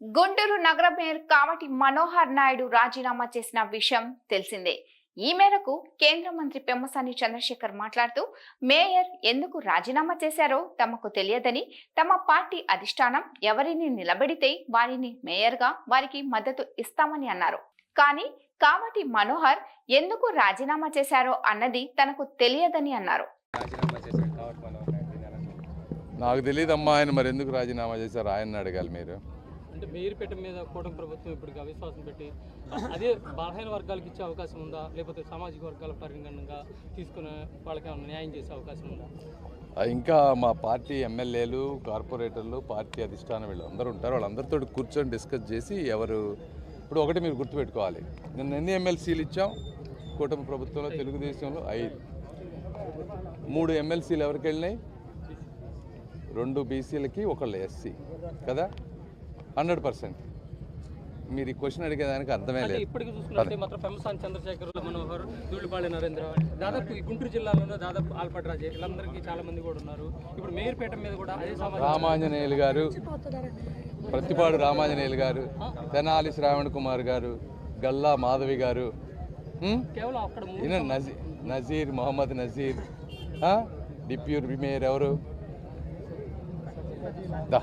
గుంటూరు నగర మేయర్ కావటి మనోహర్ నాయుడు రాజీనామా చేసిన విషయం తెలిసిందే. ఈ మేరకు కేంద్ర మంత్రి పెమ్మసాని చంద్రశేఖర్ మాట్లాడుతూ మేయర్ ఎందుకు రాజీనామా చేశారో తమకు తెలియదని తమ పార్టీ అధిష్టానం ఎవరిని నిలబెడితే వారిని మేయర్గా వారికి మద్దతు ఇస్తామని అన్నారు. కానీ కావటి మనోహర్ ఎందుకు రాజీనామా చేశారో అన్నది తనకు తెలియదని అన్నారు. నాకు తెలియదమ్మా ఆయన మరి ఎందుకు రాజీనామా చేశారు ఆయన అడగాలి మీరు. అంటే మేయర్పేట మీద కూటమి ప్రభుత్వం ఇప్పుడు అవిశ్వాసం పెట్టి అదే బలహీన వర్గాలకు ఇచ్చే అవకాశం ఉందా? లేకపోతే సామాజిక వర్గాల పరిగణంగా తీసుకునే వాళ్ళకి న్యాయం చేసే అవకాశం ఉందా? ఇంకా మా పార్టీ ఎమ్మెల్యేలు కార్పొరేటర్లు పార్టీ అధిష్టానం వీళ్ళు అందరూ ఉంటారు. వాళ్ళందరితో కూర్చొని డిస్కస్ చేసి ఎవరు ఇప్పుడు ఒకటి మీరు గుర్తుపెట్టుకోవాలి. నిన్న ఎన్ని ఎమ్మెల్సీలు ఇచ్చాం? కూటమి ప్రభుత్వంలో తెలుగుదేశంలో ఐదు. మూడు ఎమ్మెల్సీలు ఎవరికి వెళ్ళినాయి? రెండు బీసీలకి ఒకళ్ళు ఎస్సీ. కదా? Hundred percent. మీరు ఈ క్వశ్చన్ అడిగేదానికి అర్థమే లేదు. ఇప్పటికి చూసుకుంటే మాత్రం పెమ్మసాని చంద్రశేఖర్ మనోహర్ దూళిపాళి నరేంద్ర దాదాపు ఈ గుంటూరు జిల్లాలోనే దాదాపు ఆల్పట్ రాజే వీళ్ళందరికీ చాలా మంది కూడా ఉన్నారు. ఇప్పుడు మేయర్పేట మీద కూడా అదే రామాంజనేయులు గారు ప్రతిపాడు రామాంజనేయులు గారు తెనాలి శ్రావణ్ కుమార్ గారు గల్లా మాధవి గారు? కేవలం అక్కడ మూడు ఈయన నజీ నజీర్ మొహమ్మద్ నజీర్ ఆ? డిప్యూటీ మేయర్ ఎవరు? దా.